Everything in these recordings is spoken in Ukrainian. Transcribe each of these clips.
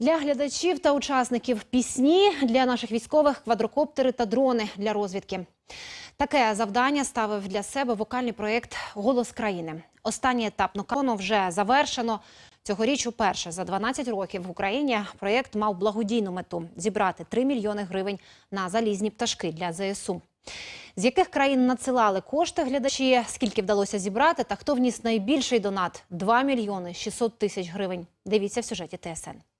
Для глядачів та учасників пісні для наших військових квадрокоптери та дрони для розвідки. Таке завдання ставив для себе вокальний проєкт Голос країни. Останній етап нокауну вже завершено. Цьогоріч уперше за 12 років в Україні проєкт мав благодійну мету зібрати 3 мільйони гривень на залізні пташки для ЗСУ. З яких країн надсилали кошти глядачі, скільки вдалося зібрати та хто вніс найбільший донат 2 мільйони 600 тисяч гривень. Дивіться в сюжеті ТСН.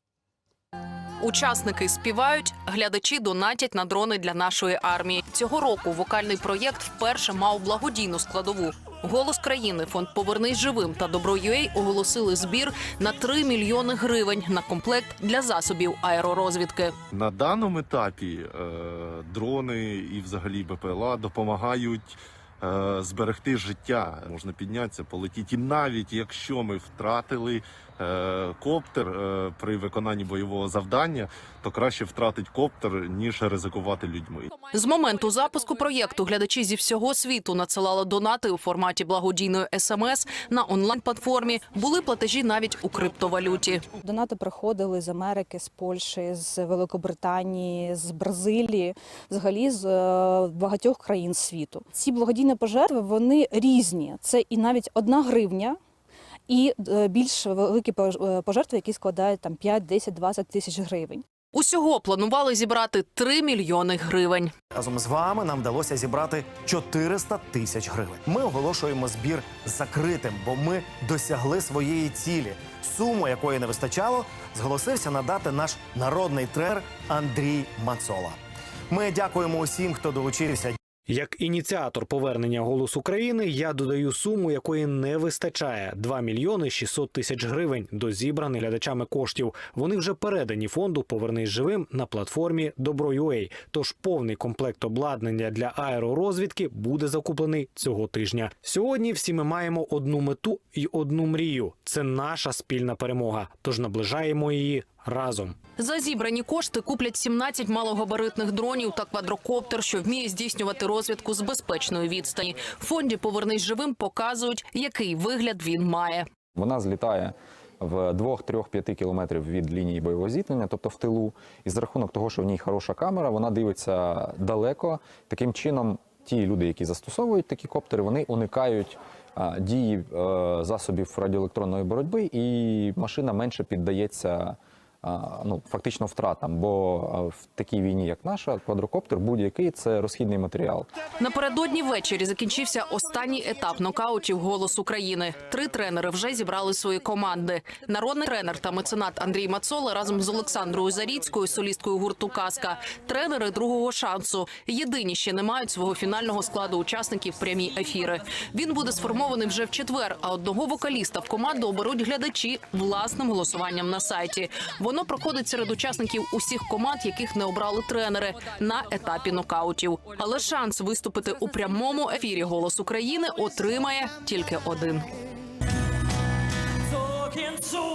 Учасники співають, глядачі донатять на дрони для нашої армії. Цього року вокальний проєкт вперше мав благодійну складову. Голос країни, фонд Повернись живим та Добро.UA оголосили збір на 3 мільйони гривень на комплект для засобів аеророзвідки. На даному етапі е, дрони і взагалі БПЛА допомагають зберегти життя. Можна піднятися, полетіти. І навіть якщо ми втратили е, коптер е, при виконанні бойового завдання, то краще втратити коптер, ніж ризикувати людьми. З моменту запуску проєкту глядачі зі всього світу надсилали донати у форматі благодійної смс на онлайн-платформі. Були платежі навіть у криптовалюті. Донати приходили з Америки, з Польщі, з Великобританії, з Бразилії, взагалі з е, багатьох країн світу. Ці благодійні пожертви вони різні. Це і навіть одна гривня. І е, більш великі е, пожертви, які складають там 5, 10, 20 тисяч гривень. Усього планували зібрати 3 мільйони гривень. Разом з вами нам вдалося зібрати 400 тисяч гривень. Ми оголошуємо збір закритим, бо ми досягли своєї цілі. Суму, якої не вистачало, зголосився надати наш народний тренер Андрій Мацола. Ми дякуємо усім, хто долучився. Як ініціатор повернення «Голос України» я додаю суму, якої не вистачає – 2 мільйони 600 тисяч гривень до зібраних глядачами коштів. Вони вже передані фонду «Повернись живим» на платформі Добро.UA. Тож повний комплект обладнання для аеророзвідки буде закуплений цього тижня. Сьогодні всі ми маємо одну мету і одну мрію – це наша спільна перемога. Тож наближаємо її разом. За зібрані кошти куплять 17 малогабаритних дронів та квадрокоптер, що вміє здійснювати розвідку з безпечної відстані. В фонді Повернись живим показують, який вигляд він має. Вона злітає в 2-3-5 кілометрів від лінії бойового зіткнення, тобто в тилу. І за рахунок того, що в ній хороша камера, вона дивиться далеко. Таким чином, ті люди, які застосовують такі коптери, вони уникають а, дії е, засобів радіоелектронної боротьби, і машина менше піддається. Ну, фактично втратам, бо в такій війні, як наша, квадрокоптер будь-який це розхідний матеріал. Напередодні ввечері закінчився останній етап нокаутів «Голос України». Три тренери вже зібрали свої команди. Народний тренер та меценат Андрій Мацола разом з Олександрою Заріцькою, солісткою гурту «Казка». Тренери другого шансу. Єдині ще не мають свого фінального складу учасників прямі ефіри. Він буде сформований вже в четвер. А одного вокаліста в команду оберуть глядачі власним голосуванням на сайті. Воно проходить серед учасників усіх команд, яких не обрали тренери на етапі нокаутів. Але шанс виступити у прямому ефірі Голос України отримає тільки один. talking to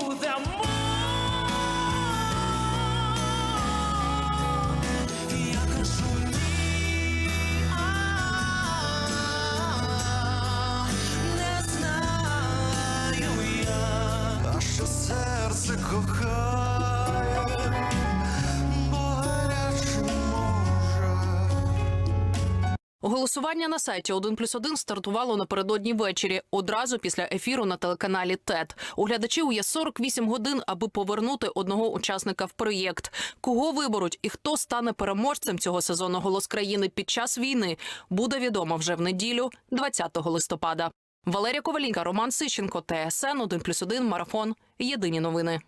Голосування на сайті 1 плюс 1 стартувало напередодні ввечері, одразу після ефіру на телеканалі ТЕТ. У глядачів є 48 годин, аби повернути одного учасника в проєкт. Кого виберуть і хто стане переможцем цього сезону «Голос країни» під час війни, буде відомо вже в неділю, 20 листопада. Валерія Ковалінка, Роман Сищенко, ТСН 1 плюс 1, Марафон. Єдині новини.